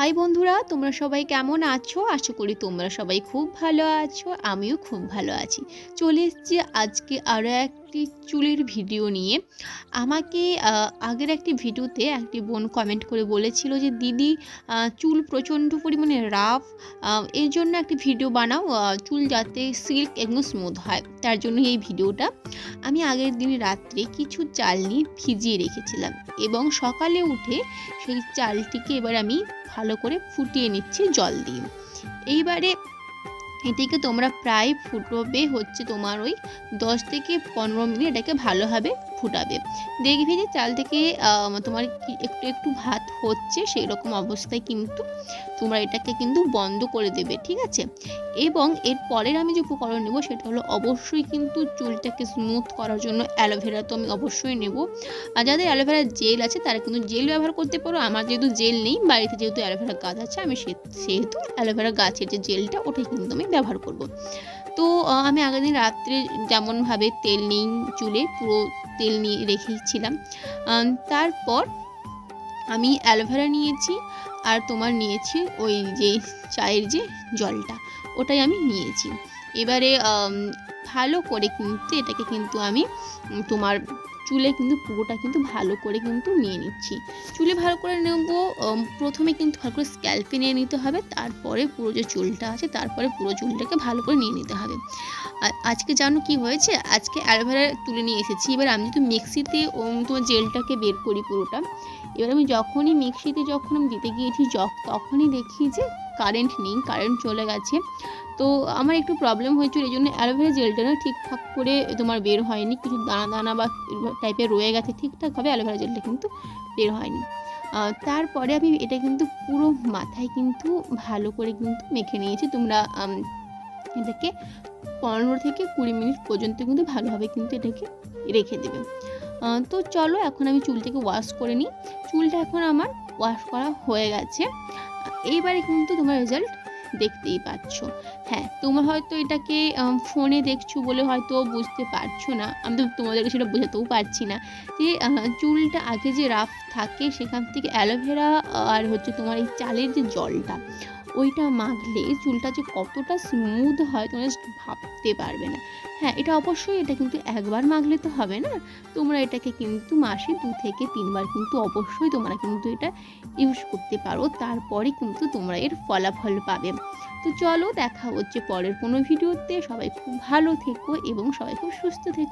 High বন্ধুরা, তোমরা সবাই কেমন আছো? আশা করি তোমরা সবাই খুব ভালো আছো, আমিও খুব ভালো আছি। চলে এসছি আজকে আরও একটি চুলের ভিডিও নিয়ে আমাকে আগের একটি ভিডিওতে একটি বোন কমেন্ট করে বলেছিল যে, দিদি চুল প্রচণ্ড পরিমাণে রাফ এর জন্য একটি ভিডিও বানাও চুল যাতে সিল্ক এবং স্মুথ হয়। তার জন্য এই ভিডিওটা আমি আগের দিন রাত্রে কিছু চাল নিয়ে ভিজিয়ে রেখেছিলাম এবং সকালে উঠে সেই চালটিকে এবার আমি ভালো করে ফুটিয়ে নিচ্ছি জল দিয়ে। এইবারে এটিকে তোমরা প্রায় ফুটবে হচ্ছে তোমার ওই দশ থেকে পনেরো মিনিট এটাকে ভালোভাবে ফুটাবে। দেখবে যে চাল থেকে তোমার একটু একটু ভাত হচ্ছে সেই রকম অবস্থায় কিন্তু তোমরা এটাকে কিন্তু বন্ধ করে দেবে, ঠিক আছে? এবং এর পরের আমি যে উপকরণ নেব সেটা হলো অবশ্যই কিন্তু চুলটাকে স্মুথ করার জন্য অ্যালোভেরা তো আমি অবশ্যই নেব। আর যাদের অ্যালোভেরা জেল আছে তারা কিন্তু জেল ব্যবহার করতে পারো। আমার যেহেতু জেল নেই, বাড়িতে যেহেতু অ্যালোভেরা গাছ আছে, আমি সেহেতু অ্যালোভেরা গাছের যে জেলটা ওটাই কিন্তু আমি ব্যবহার করব। তো আমি আগের দিন রাত্রে যেমনভাবে তেল নিই চুলে, পুরো তেল নিয়ে রেখেছিলাম। তারপর আমি অ্যালোভেরা নিয়েছি আর তোমার নিয়েছি ওই যে চায়ের যে জলটা, ওটাই আমি নিয়েছি। এবারে ভালো করে কিন্তু এটাকে কিন্তু আমি তোমার চুলে কিন্তু পুরোটা কিন্তু ভালো করে কিন্তু নিয়ে নিচ্ছি। চুলে ভালো করে নেব প্রথমে কিন্তু ভালো করে স্ক্যাল্পে নিয়ে নিতে হবে, তারপরে পুরো যে চুলটা আছে, তারপরে পুরো চুলটাকে ভালো করে নিয়ে নিতে হবে। আর আজকে জানো কি হয়েছে? আজকে অ্যালোভেরা তুলে নিয়ে এসেছি। এবার আমি যদি মিক্সিতে তোমার জেলটাকে বের করি পুরোটা, এবার আমি যখনই মিক্সিতে যখন আমি দিতে গিয়েছি তখনই দেখি যে কারেন্ট নেই কারেন্ট চলে গেছে। তো আমার একটু প্রবলেম হয়েছিল এই জন্য অ্যালোভেরা জেলটা না ঠিকঠাক করে তোমার বের হয়নি, কিছু দানা দানা বা টাইপের রয়ে গেছে ঠিকঠাকভাবে অ্যালোভেরা জেলটা কিন্তু বের হয়নি। তারপরে আমি এটা কিন্তু পুরো মাথায় কিন্তু ভালো করে কিন্তু মেখে নিয়েছি। তোমরা এটাকে পনেরো থেকে কুড়ি মিনিট পর্যন্ত কিন্তু ভালোভাবে কিন্তু এটাকে রেখে দেবে। তো চলো এখন আমি চুলটাকে ওয়াশ করে নিই। চুলটা এখন আমার ওয়াশ করা হয়ে গেছে। এইবারে কিন্তু তোমার রেজাল্ট দেখতেই পাচ্ছ। হ্যাঁ তোমরা হয়তো এটাকে ফোনে দেখছ বলে হয়তো বুঝতে পারছ না। আমি তো তোমাদেরকে সেটা বোঝাতেও পারছি না যে চুলটা আগে যে রাফ থাকে সেখান থেকে অ্যালোভেরা আর হচ্ছে তোমার এই চালের যে জলটা ওইটা মাখলে চুলটা যে কতটা স্মুথ হয় তোমরা ভাবতে পারবে না। হ্যাঁ এটা অবশ্যই, এটা কিন্তু একবার মাখলে তো হবে না। তোমরা এটাকে কিন্তু মাসে দু থেকে তিনবার কিন্তু অবশ্যই তোমরা কিন্তু এটা ইউজ করতে পারো। তারপরে কিন্তু তোমরা এর ফলাফল পাবে। তো চলো, দেখা হচ্ছে পরের কোনো ভিডিওতে। সবাই খুব ভালো থেকো এবং সবাই খুব সুস্থ থেকো।